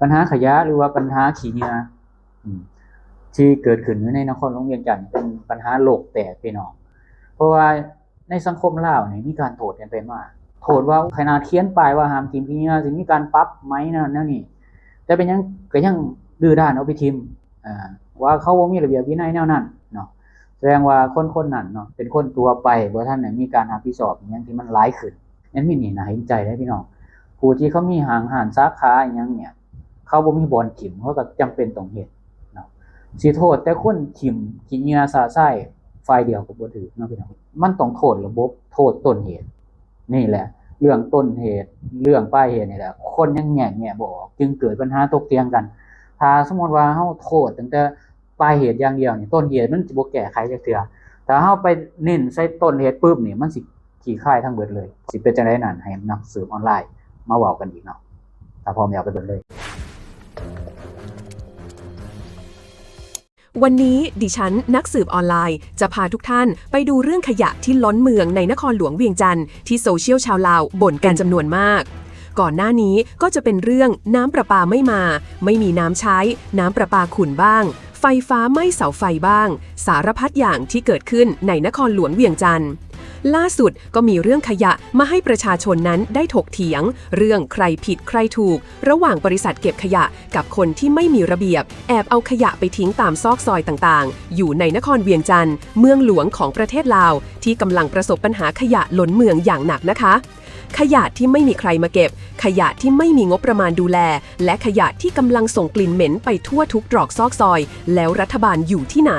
ปัญหาขยะหรือว่าปัญหาขี้เหงื่อที่เกิดขึ้นในนครหลวงเวียงจันทน์เป็นปัญหาโลกแตกพี่น้อง เพราะว่าในสังคมลาวนี่ยมีการโทษกันไปมากโทษว่าขนาดเขียนป้ายว่าห้ามทิมขี้เหงื่อสิมีการปรับไหมนั่นนั่นนี่แต่เป็นยังก็ยังดื้อด้านเอาไปทิมอ่าว่าเขาบ่มีระเบียบวินัยแนวนั้นเนาะแสดงว่าคนคนนั้นเนาะเป็นคนตัวไปบ่ท่านได้มีการรับผิดชอบอหยังที่มันหลายขึ้นนั้นมีนี่น่าเห็นใจได้พี่น้องผู้ที่เขามีหางห่านสาขาอหยังเนี่ย เขาบ่มีบอลถิ่มเขาก็จำเป็นต้องเฮ็ดเนาะสิโทษแต่คนถิ่มขี้เหงื่อสาไส้ฝ่ายเดียวก็บ่ถือเนาะพี่น้องมันต้องโทษระบบโทษต้นเหตุ นี่แหละ เรื่องต้นเหตุ เรื่องปลายเหตุนี่แหละ คนยังแง่แง่บออกจึงเกิดปัญหาตกเตียงกัน ถ้าสมมติว่าเฮาโทษตั้งแต่ปลายเหตุอย่างเดียวนี่ต้นเหตุมันสิบ่แก้ไขจักเทื่อถ้าเฮาไปเน้นใส่ต้นเหตุปุ๊บนี่มันสิขี้คายทั้งเบิดเลย สิเป็นจังไดนั่นให้นักสืบออนไลน์มาเว้ากันอีกเนาะถ้าพร้อมแล้วไปเบิ่งเลย วันนี้ดิฉันนักสืบออนไลน์ จะพาทุกท่านไปดูเรื่องขยะที่ล้นเมืองในนครหลวงเวียงจันทร์ที่โซเชียลชาวลาวบ่นกันจำนวนมาก ก่อนหน้านี้ก็จะเป็นเรื่องน้ำประปาไม่มา ไม่มีน้ำใช้ น้ำประปาขุ่นบ้าง ไฟฟ้าไม่เสาไฟบ้าง สารพัดอย่างที่เกิดขึ้นในนครหลวงเวียงจันทร์ ล่าสุดก็มีเรื่องขยะมาให้ประชาชนนั้นได้ถกเถียง เรื่องใครผิดใครถูก ระหว่างบริษัทเก็บขยะกับคนที่ไม่มีระเบียบ แอบเอาขยะไปทิ้งตามซอกซอยต่างๆ อยู่ในนครเวียงจันทร์เมืองหลวงของประเทศลาว ที่กำลังประสบปัญหาขยะล้นเมืองอย่างหนักนะคะขยะที่ไม่มีใครมาเก็บ ขยะที่ไม่มีงบประมาณดูแล และขยะที่กำลังส่งกลิ่นเหม็นไปทั่วทุกตรอกซอกซอย แล้วรัฐบาลอยู่ที่ไหน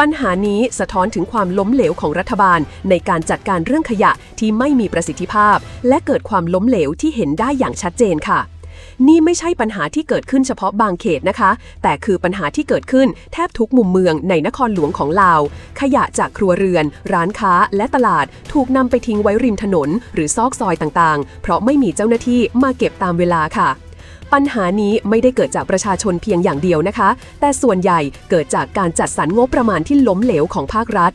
ปัญหานี้สะท้อนถึงความล้มเหลวของรัฐบาล ในการจัดการเรื่องขยะที่ไม่มีประสิทธิภาพ และเกิดความล้มเหลวที่เห็นได้อย่างชัดเจนค่ะ นี่ไม่ใช่ปัญหาที่เกิดขึ้นเฉพาะบางเขตนะคะ แต่คือปัญหาที่เกิดขึ้นแทบทุกมุมเมืองในนครหลวงของลาว ขยะจากครัวเรือน ร้านค้า และตลาด ถูกนำไปทิ้งไว้ริมถนน หรือซอกซอยต่างๆ เพราะไม่มีเจ้าหน้าที่มาเก็บตามเวลาค่ะ ปัญหานี้ไม่ได้เกิดจากประชาชนเพียงอย่างเดียวนะคะ แต่ส่วนใหญ่เกิดจากการจัดสรรงบประมาณที่ล้มเหลวของภาครัฐ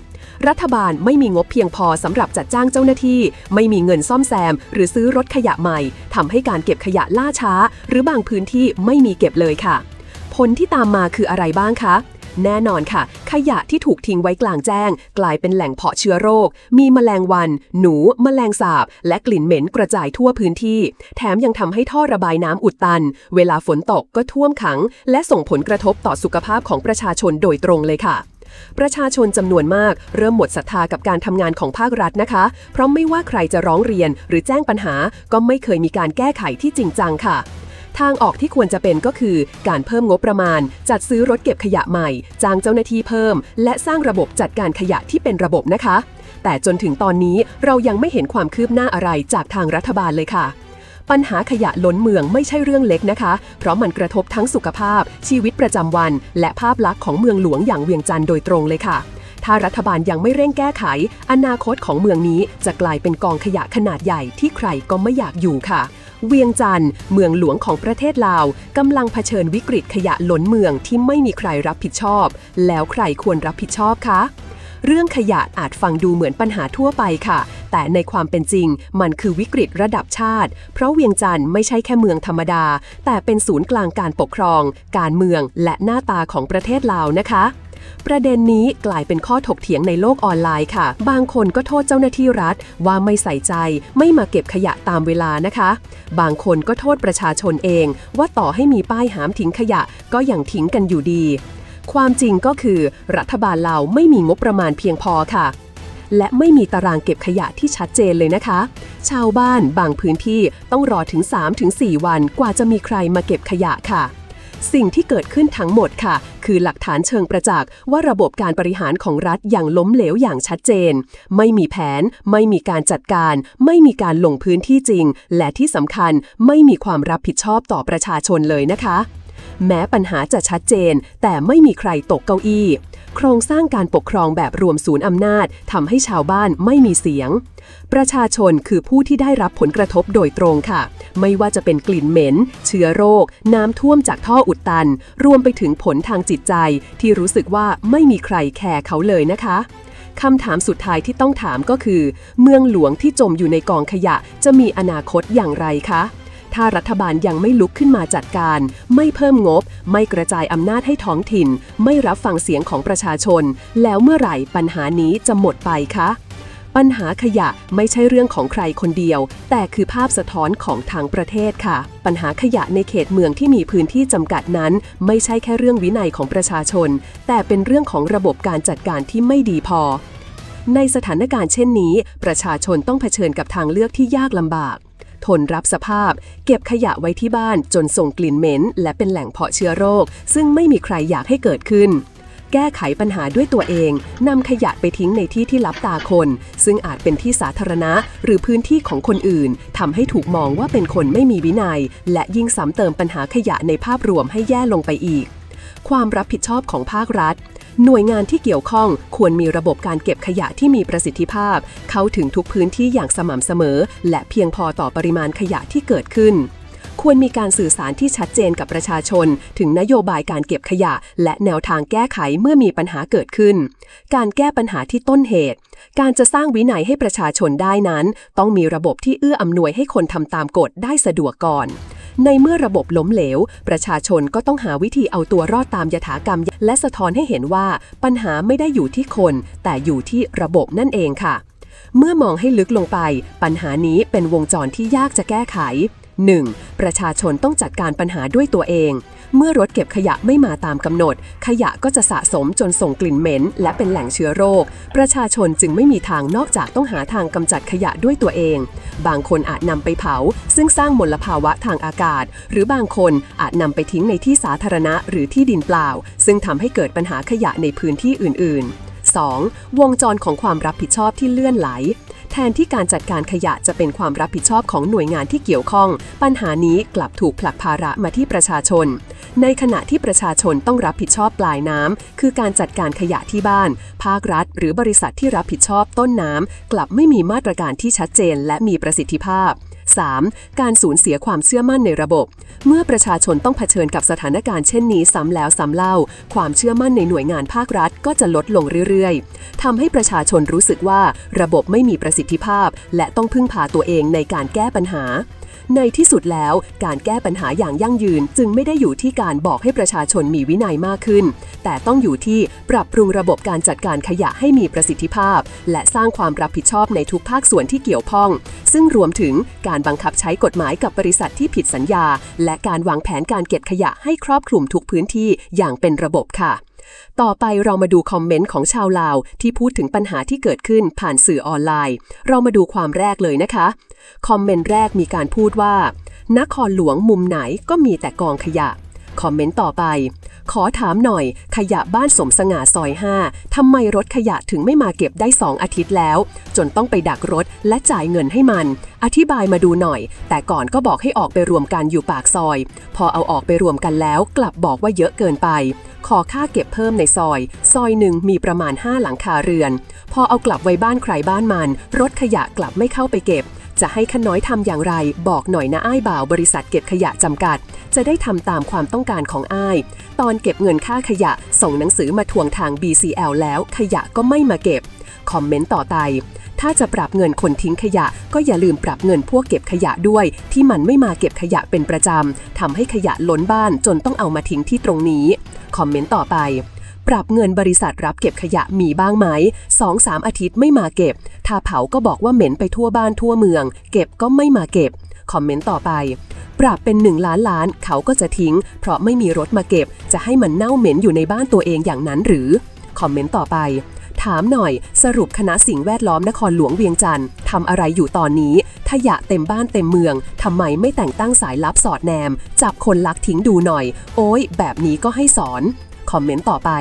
รัฐบาลไม่มีงบเพียงพอสำหรับจัดจ้างเจ้าหน้าที่ ไม่มีเงินซ่อมแซม หรือซื้อรถขยะใหม่ทำให้การเก็บขยะล่าช้า หรือบางพื้นที่ไม่มีเก็บเลยค่ะ ผลที่ตามมาคืออะไรบ้างคะ แน่นอนค่ะ ขยะที่ถูกทิ้งไว้กลางแจ้ง กลายเป็นแหล่งเพาะเชื้อโรค มีแมลงวัน หนู แมลงสาบ และกลิ่นเหม็นกระจายทั่วพื้นที่ แถมยังทำให้ท่อระบายน้ำอุดตัน เวลาฝนตกก็ท่วมขัง และส่งผลกระทบต่อสุขภาพของประชาชนโดยตรงเลยค่ะประชาชนจำนวนมาก เริ่มหมดศรัทธากับการทำงานของภาครัฐนะคะ เพราะไม่ว่าใครจะร้องเรียนหรือแจ้งปัญหา ก็ไม่เคยมีการแก้ไขที่จริงจังค่ะ ทางออกที่ควรจะเป็นก็คือ การเพิ่มงบประมาณ จัดซื้อรถเก็บขยะใหม่ จ้างเจ้าหน้าที่เพิ่ม และสร้างระบบจัดการขยะที่เป็นระบบนะคะ แต่จนถึงตอนนี้เรายังไม่เห็นความคืบหน้าอะไรจากทางรัฐบาลเลยค่ะ ปัญหาขยะล้นเมืองไม่ใช่เรื่องเล็กนะคะ เพราะมันกระทบทั้งสุขภาพ ชีวิตประจำวัน และภาพลักษณ์ของเมืองหลวงอย่างเวียงจันทร์โดยตรงเลยค่ะถ้ารัฐบาลยังไม่เร่งแก้ไข อนาคตของเมืองนี้จะกลายเป็นกองขยะขนาดใหญ่ที่ใครก็ไม่อยากอยู่ค่ะ เวียงจันทร์เมืองหลวงของประเทศลาวกำลังเผชิญวิกฤตขยะล้นเมืองที่ไม่มีใครรับผิดชอบ แล้วใครควรรับผิดชอบคะเรื่องขยะอาจฟังดูเหมือนปัญหาทั่วไปค่ะ แต่ในความเป็นจริง มันคือวิกฤตระดับชาติ เพราะเวียงจันทร์ไม่ใช่แค่เมืองธรรมดา แต่เป็นศูนย์กลางการปกครอง การเมืองและหน้าตาของประเทศลาวนะคะ ประเด็นนี้กลายเป็นข้อถกเถียงในโลกออนไลน์ค่ะ บางคนก็โทษเจ้าหน้าที่รัฐ ว่าไม่ใส่ใจ ไม่มาเก็บขยะตามเวลานะคะ บางคนก็โทษประชาชนเอง ว่าต่อให้มีป้ายหามทิ้งขยะก็ยังทิ้งกันอยู่ดี ความจริงก็คือ รัฐบาลเราไม่มีงบประมาณเพียงพอค่ะ และไม่มีตารางเก็บขยะที่ชัดเจนเลยนะคะ ชาวบ้านบางพื้นที่ต้องรอถึง 3-4 วันกว่าจะมีใครมาเก็บขยะค่ะ สิ่งที่เกิดขึ้นทั้งหมดค่ะ คือหลักฐานเชิงประจักษ์ว่าระบบการบริหารของรัฐอย่างล้มเหลวอย่างชัดเจน ไม่มีแผน ไม่มีการจัดการ ไม่มีการลงพื้นที่จริง และที่สำคัญไม่มีความรับผิดชอบต่อประชาชนเลยนะคะ แม้ปัญหาจะชัดเจน แต่ไม่มีใครตกเก้าอี้ โครงสร้างการปกครองแบบรวมศูนย์อำนาจทำให้ชาวบ้านไม่มีเสียง ประชาชนคือผู้ที่ได้รับผลกระทบโดยตรงค่ะ ไม่ว่าจะเป็นกลิ่นเหม็น เชื้อโรค น้ำท่วมจากท่ออุดตัน รวมไปถึงผลทางจิตใจ ที่รู้สึกว่าไม่มีใครแคร์เขาเลยนะคะคำถามสุดท้ายที่ต้องถามก็คือ เมืองหลวงที่จมอยู่ในกองขยะจะมีอนาคตอย่างไรคะ ถ้ารัฐบาลยังไม่ลุกขึ้นมาจัดการ ไม่เพิ่มงบ ไม่กระจายอำนาจให้ท้องถิ่น ไม่รับฟังเสียงของประชาชน แล้วเมื่อไหร่ปัญหานี้จะหมดไปคะ ปัญหาขยะไม่ใช่เรื่องของใครคนเดียว แต่คือภาพสะท้อนของทางประเทศค่ะ ปัญหาขยะในเขตเมืองที่มีพื้นที่จำกัดนั้น ไม่ใช่แค่เรื่องวินัยของประชาชน แต่เป็นเรื่องของระบบการจัดการที่ไม่ดีพอ ในสถานการณ์เช่นนี้ ประชาชนต้องเผชิญกับทางเลือกที่ยากลำบาก ทนรับสภาพ เก็บขยะไว้ที่บ้านจนส่งกลิ่นเหม็น และเป็นแหล่งเพาะเชื้อโรค ซึ่งไม่มีใครอยากให้เกิดขึ้น แก้ไขปัญหาด้วยตัวเองนำขยะไปทิ้งในที่ที่ลับตาคน ซึ่งอาจเป็นที่สาธารณะ หรือพื้นที่ของคนอื่นทำให้ถูกมองว่าเป็นคนไม่มีวินัย และยิ่งซ้ำเติมปัญหาขยะในภาพรวมให้แย่ลงไปอีก ความรับผิดชอบของภาครัฐ หน่วยงานที่เกี่ยวข้องควรมีระบบการเก็บขยะที่มีประสิทธิภาพ เข้าถึงทุกพื้นที่อย่างสม่ำเสมอ และเพียงพอต่อปริมาณขยะที่เกิดขึ้น ควรมีการสื่อสารที่ชัดเจนกับประชาชน ถึงนโยบายการเก็บขยะ และแนวทางแก้ไขเมื่อมีปัญหาเกิดขึ้น การแก้ปัญหาที่ต้นเหตุ การจะสร้างวินัยให้ประชาชนได้นั้น ต้องมีระบบที่เอื้ออำนวยให้คนทำตามกฎได้สะดวกก่อน ในเมื่อระบบล้มเหลว ประชาชนก็ต้องหาวิธีเอาตัวรอดตามยถากรรม และสะท้อนให้เห็นว่าปัญหาไม่ได้อยู่ที่คน แต่อยู่ที่ระบบนั่นเองค่ะ เมื่อมองให้ลึกลงไป ปัญหานี้เป็นวงจรที่ยากจะแก้ไข 1. ประชาชนต้องจัดการปัญหาด้วยตัวเอง เมื่อรถเก็บขยะไม่มาตามกำหนด ขยะก็จะสะสมจนส่งกลิ่นเหม็น และเป็นแหล่งเชื้อโรค ประชาชนจึงไม่มีทางนอกจากต้องหาทางกำจัดขยะด้วยตัวเอง บางคนอาจนำไปเผา ซึ่งสร้างมลภาวะทางอากาศ หรือบางคนอาจนำไปทิ้งในที่สาธารณะหรือที่ดินเปล่า ซึ่งทำให้เกิดปัญหาขยะในพื้นที่อื่น ๆ 2. วงจรของความรับผิดชอบที่เลื่อนไหล ทนที่การจัดการขยะจะเป็นความรับผิดชอบของหน่วยงานที่เกี่ยวข้อง ปัญหานี้กลับถูกผลักภาระมาที่ประชาชน ในขณะที่ประชาชนต้องรับผิดชอบปลายน้ำคือการจัดการขยะที่บ้าน ภาครัฐ หรือบริษัทที่รับผิดชอบต้นน้ำกลับไม่มีมาตรการที่ชัดเจนและมีประสิทธิภาพ 3. การสูญเสียความเชื่อมั่นในระบบ เมื่อประชาชนต้องเผชิญกับสถานการณ์เช่นนี้ซ้ำแล้วซ้ำเล่า ความเชื่อมั่นในหน่วยงานภาครัฐก็จะลดลงเรื่อยๆทำให้ประชาชนรู้สึกว่าระบบไม่มีประสิทธิภาพ และต้องพึ่งพาตัวเองในการแก้ปัญหา ในที่สุดแล้วการแก้ปัญหาอย่างยั่งยืน จึงไม่ได้อยู่ที่การบอกให้ประชาชนมีวินัยมากขึ้น แต่ต้องอยู่ที่ปรับปรุงระบบการจัดการขยะให้มีประสิทธิภาพ และสร้างความรับผิดชอบในทุกภาคส่วนที่เกี่ยวข้อง ซึ่งรวมถึงการบังคับใช้กฎหมายกับบริษัทที่ผิดสัญญา และการวางแผนการเก็บขยะให้ครอบคลุมทุกพื้นที่อย่างเป็นระบบค่ะ ต่อไปเรามาดูคอมเมนต์ของชาวลาว ที่พูดถึงปัญหาที่เกิดขึ้นผ่านสื่อออนไลน์ เรามาดูความแรกเลยนะคะ คอมเมนต์แรกมีการพูดว่า นครหลวงมุมไหนก็มีแต่กองขยะ คอมเมนต์ต่อไป ขอถามหน่อย ขยะบ้านสมสง่าซอย 5 ทำไมรถขยะถึงไม่มาเก็บได้ 2 อาทิตย์แล้ว จนต้องไปดักรถและจ่ายเงินให้มัน อธิบายมาดูหน่อย แต่ก่อนก็บอกให้ออกไปรวมกันอยู่ปากซอย พอเอาออกไปรวมกันแล้ว กลับบอกว่าเยอะเกินไป ขอค่าเก็บเพิ่มในซอย ซอยหนึ่งมีประมาณ 5 หลังคาเรือน พอเอากลับไว้บ้านใครบ้านมัน รถขยะกลับไม่เข้าไปเก็บ จะให้ขน้อยทำอย่างไร บอกหน่อยนะอ้ายบ่าวบริษัทเก็บขยะจำกัด จะได้ทำตามความต้องการของอ้าย ตอนเก็บเงินค่าขยะ ส่งหนังสือมาทวงทาง BCL แล้ว ขยะก็ไม่มาเก็บ คอมเมนต์ต่อไป ถ้าจะปรับเงินคนทิ้งขยะ ก็อย่าลืมปรับเงินพวกเก็บขยะด้วย ที่มันไม่มาเก็บขยะเป็นประจำทำให้ขยะล้นบ้านจนต้องเอามาทิ้งที่ตรงนี้ คอมเมนต์ต่อไป ปรับเงินบริษัทรับเก็บขยะมีบ้างไหมสองสามอาทิตย์ไม่มาเก็บ ถ้าเผาก็บอกว่าเหม็นไปทั่วบ้านทั่วเมือง เก็บก็ไม่มาเก็บ คอมเมนต์ต่อไป ปรับเป็น 1 ล้านล้านเขาก็จะทิ้ง เพราะไม่มีรถมาเก็บ จะให้มันเน่าเหม็นอยู่ในบ้านตัวเองอย่างนั้นหรือ คอมเมนต์ต่อไปถามหน่อย สรุปคณะสิ่งแวดล้อมนครหลวงเวียงจันทร์ทำอะไรอยู่ตอนนี้ขยะเต็มบ้านเต็มเมืองทำไมไม่แต่งตั้งสายลับสอดแนม จับคนลักทิ้งดูหน่อย โอ้ยแบบนี้ก็ให้สอน คอมเมนต์ต่อไป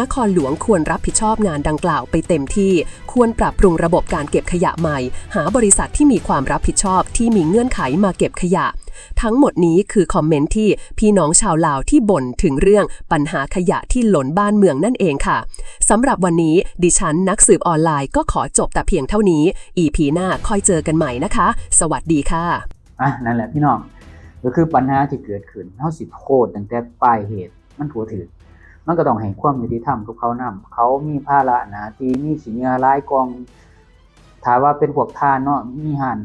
นครหลวงควรรับผิดชอบงานดังกล่าวไปเต็มที่ ควรปรับปรุงระบบการเก็บขยะใหม่ หาบริษัทที่มีความรับผิดชอบที่มีเงื่อนไขมาเก็บขยะ ทั้งหมดนี้คือคอมเมนต์ที่พี่น้องชาวลาวที่บ่นถึงเรื่องปัญหาขยะที่หล่นบ้านเมืองนั่นเองค่ะสำหรับวันนี้ดิฉันนักสืบออนไลน์ก็ขอจบแต่เพียงเท่านี้ EP หน้าค่อยเจอกันใหม่นะคะ สวัสดีค่ะอะนั่นแหละพี่น้องก็คือปัญหาที่เกิดขึ้นเฮาสิโทษตั้งแต่ปลายเหตุมันถัวถึง มันก็ต้องให้ความยุติธรรมกับเขานํเขามีภาระหน้าที่มีสิเนื้อรายกองถ้าว่าเป็นพวกทานเนาะมีหัน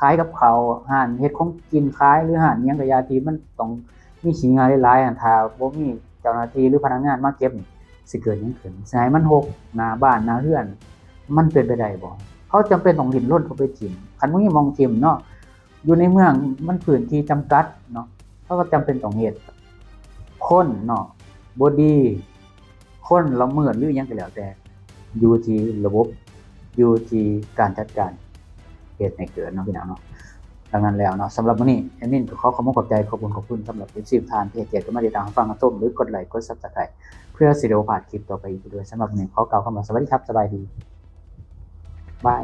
ขายกับเขาห่านเฮ็ดของกินขายหรือห่านอิหยังก็ยาทีมันต้องมีขี้งานหลายอันถาบ่มีเจ้าหน้าที่หรือพนักงานมาเก็บสิเกิดยังขึ้นสิให้มันหกหน้าบ้านหน้าเรือน มันเป็นไปได้บ่เขาจำเป็นต้องลิ้นรนเข้าไปจิ้มคันบ่มีหมองจิ้มเนาะอยู่ในเมืองมันพื้นที่จำกัดเนาะเขาก็จำเป็นต้องเฮ็ดคนเนาะ บดีคนละเมิดหรือยังก็แล้วแต่อยู่ที่ระบบอยู่ที่การจัดการเหตุในเกิดเนาะพี่น้องเนาะดังนั้นแล้วเนาะสำหรับวันนี้แอดมินก็ขอขอบคุณขอบใจขอบคุณขอบคุณสำหรับที่สิบทานที่เกียรติก็มาติดตามฟังกันต้มหรือกดไลค์กดซับสไครต์เพื่อสิเดโอผ่านคลิปต่อไปอีกด้วยสำหรับวันนี้ขอกล่าวคำว่าสวัสดีครับสบายดีบาย